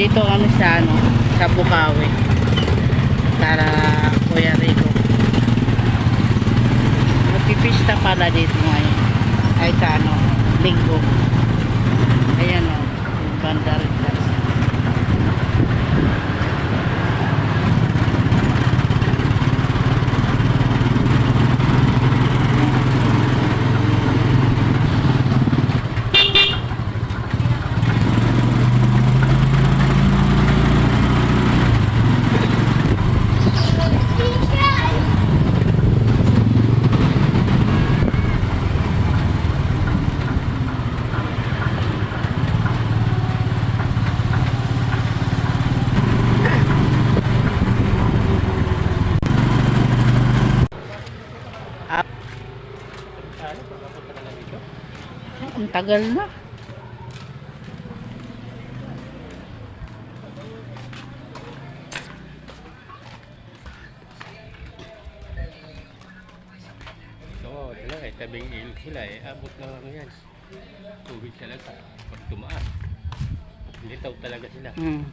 Nandito kami sa ano, sa Bukawi. Para Kuya Rico. Magpipista pala dito ngayon. Ay sa ano, linggo. Ayan o, yung banda rin kasi. Up. Ang tagal na. Oo, wala eh. Tabing ilog sila eh. Abot ng ano yan. Tubig talaga. Pag tumaas. Litaw talaga sila. Hmm.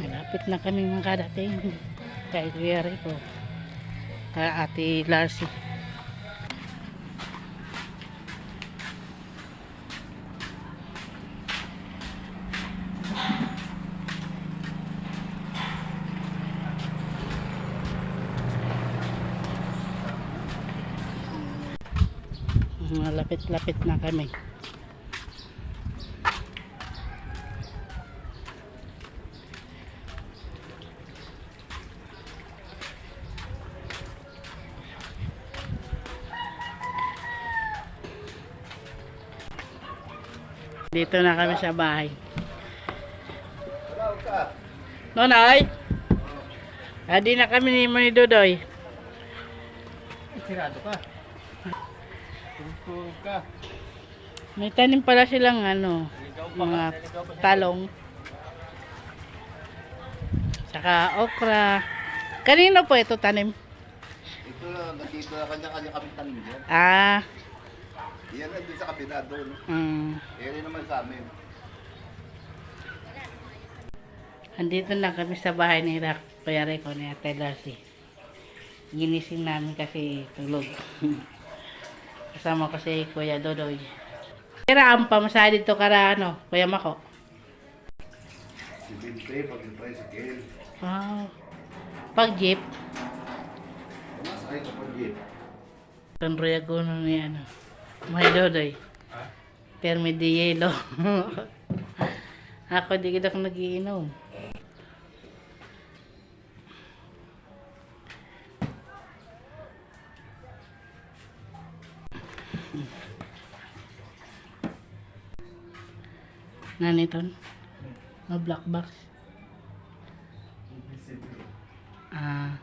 Malapit na kami makadating kay Kuya Rico. Kay Ate Larcy. Malapit-lapit na kami. Dito na kami sa bahay. Nonay! Adi na kami ni Mani Dodoy. Sirado ka. Ka. May tanim pala silang ano, mga talong. Saka okra. Kanino po ito tanim? Ito na, nandito na kanya-kanya kami tanim dyan. Ah, Yan na doon sa kabila doon. mm, rin naman sa amin. andito na kami sa bahay ni Rak, Kuya Rico ni Ate Darcy. Ginising namin kasi tulog. Kasama ko si Kuya Dodoy. Kira ang pamasahe dito kara ano, Kuya Mako. Si Binte, pag tricycle. Wow. Pag jeep, Masakay ka pag jeep. Don Royagono ni ano. May Dodoy. Permi de yelo. Ako di kita nagiinom. Naniton? No black box? Ah.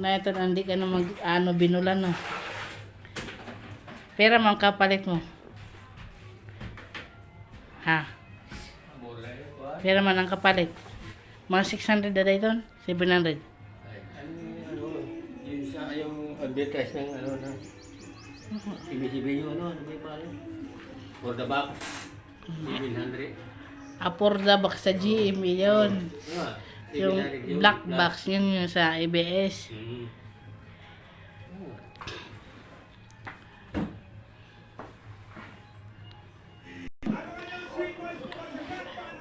Na ito hindi ka na mag ano binulan no. Pera man kapalit mo. Ha? Pera man ang kapalit. Mga 600 na ito? 700. Ay, Ano ano, yun sa yung advertise ng ano na CBCB yun, ano, ano ba yung? For the back. 700. Aporda box sa GM yun. Yung 700 black box yun yung sa. Mm.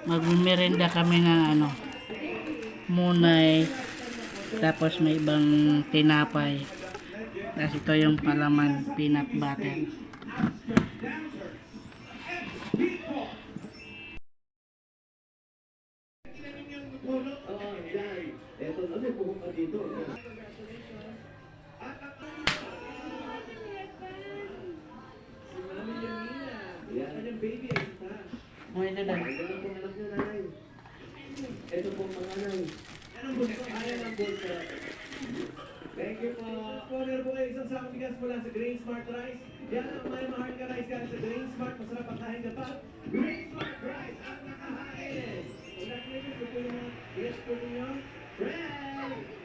Magmerenda kami ng ano, munay, tapos may ibang tinapay. Tapos ito yung palaman, peanut butter. May dadag. Thank you po. Corner po kayo isang sakong bigas mula sa Grain Smart Rice. Yan ang may mahal ka rice galing sa Grain Smart. Masarap ang kain ka pa. Grain Smart Rice ang nakahain. Kung nakikinig, gusto po yung bigas po ninyo. Bread!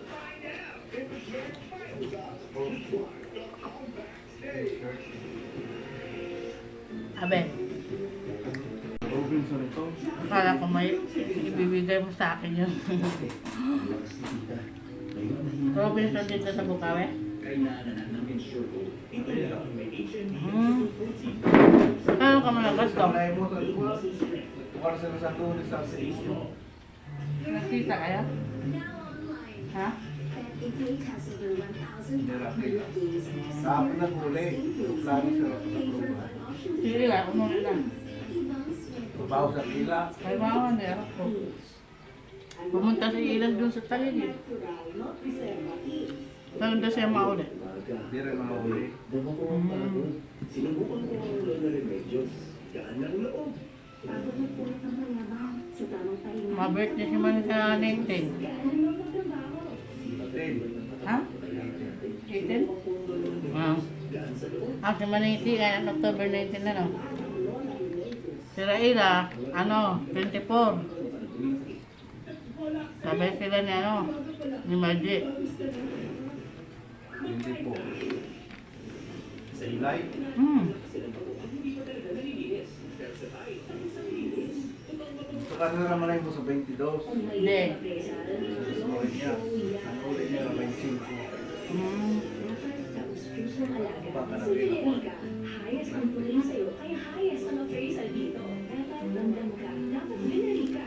Abe. Akala ko may ibibigay mo sa akin yun. Robinson dito sa Bukawe? Hmm. Ano ka mga gasto? Nakita kaya? Ha? Kapag na kulay. Plano sa approval. Sige lang, kumuli lang. Babaw sa pila. Kaya mga meron ko. Pumunta si Ilan dun sa taligid. Saan doon siya mauli? Di rin mahuli. Sinubukan ko ang ulo na remedyo. Gaan ng loob. Ma-birthday si man sa 19. Ha? 18? Ah. Ah, si Maniti, kaya October 19 na no? Si Raila, ano, 24. Sabay sila ni ano, ni. Hindi po. Sa ilay. Hmm. Sa kanila naman ay mo sa 22. Hindi. Sa story niya. Ang uli niya na 25. Hmm. Baka na rin. Highest ang tuloy sa'yo, kaya highest ang appraisal dito. Dapat ramdam ka, dapat binari ka.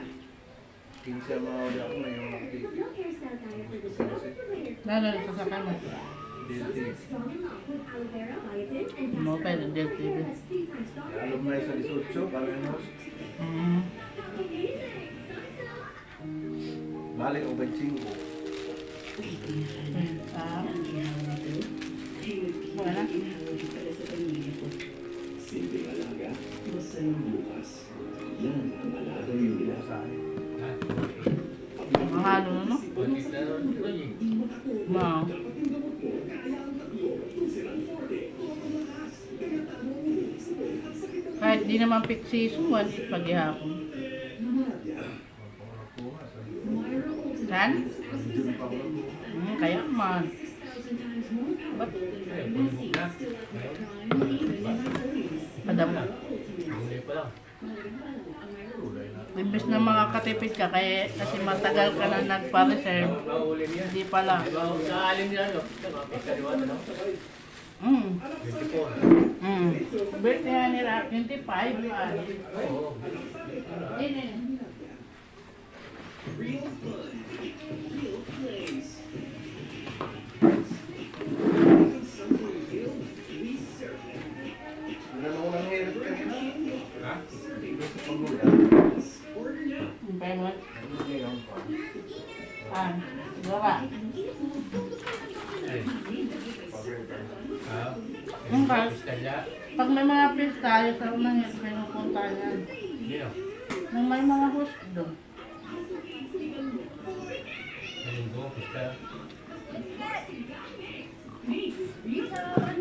Kinsa mahuli ako na yung. No this one. Lalo sa sa Mo pa castor yung Del TV. Alam na sa 18. Parang host. Hmm. Balik o 25. Ah. Wala. Simpleng alaga, masayang bukas. Yan ang alaga yung Masahe. Mahalo no? Wow. Kahit di naman one is paghihapon. Kuha sa Lang. Hmm, kaya man. Ba't Ay, pulmok na. madamo? Huli pa lang. Imbes na mga katipid ka, kaya kasi matagal ka na nagpa-reserve, hindi pala. Sa alim nila, no? Ni. 24. Hmm. Birthday nga nila, 25 pa. Oo. Yun eh. Real fun. Sa unang yun, pinupunta. Hindi no? Nung may mga host doon.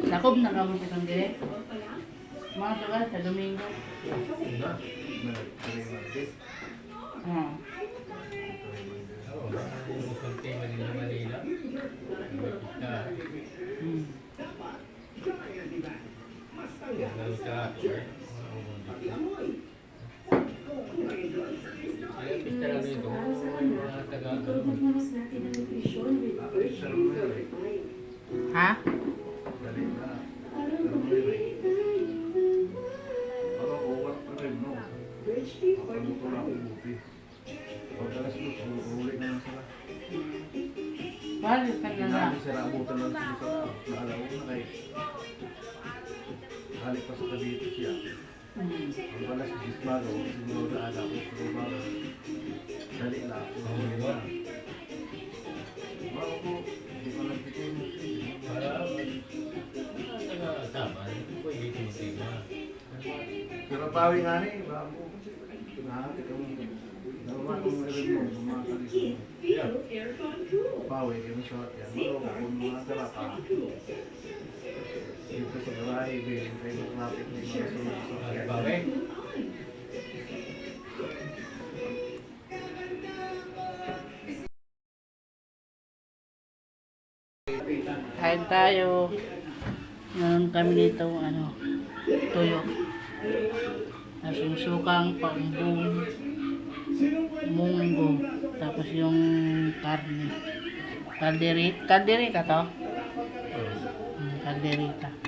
Lakob na kamo sa kang direct. Mga sugal sa Domingo. Na. Ah. Oo. Yung isang tema din ng Manila. May pista. Hmm. Lalo sa church. Ay, pista lang dito. Mga taga, ano, Pagmamamas natin ang nutrisyon with Birch Green Fortified. Ha? Dali na. Parang Ano mo yun eh? pagkain. Ano ko, wala pa rin, no? Birch Tree Ako mo ko lang Fortified. buti. Pag alas dos, uuwi na lang sila. Balik ka na lang. Namin sila abutan lang sila sa naalaw na kay. Halik pa sa Cavite siya. Hmm. Ang alas dos bago, siguro na ala ko, Pawi nga ni, bago. Pinahati ka mo. Naman kung meron mo, bumakali ko. Feel aircon cool. Pawi, yung shot yan. Malo, kung mga talapa. Dito sa garahe, babe, kayo maklapit na yung mga kaya. bawi. Kain tayo. Meron kami dito, ano, tuyo. Tapos yung sukang paumbong munggo. Tapos yung karne. Kalderita. Kalderita to? Kalderita.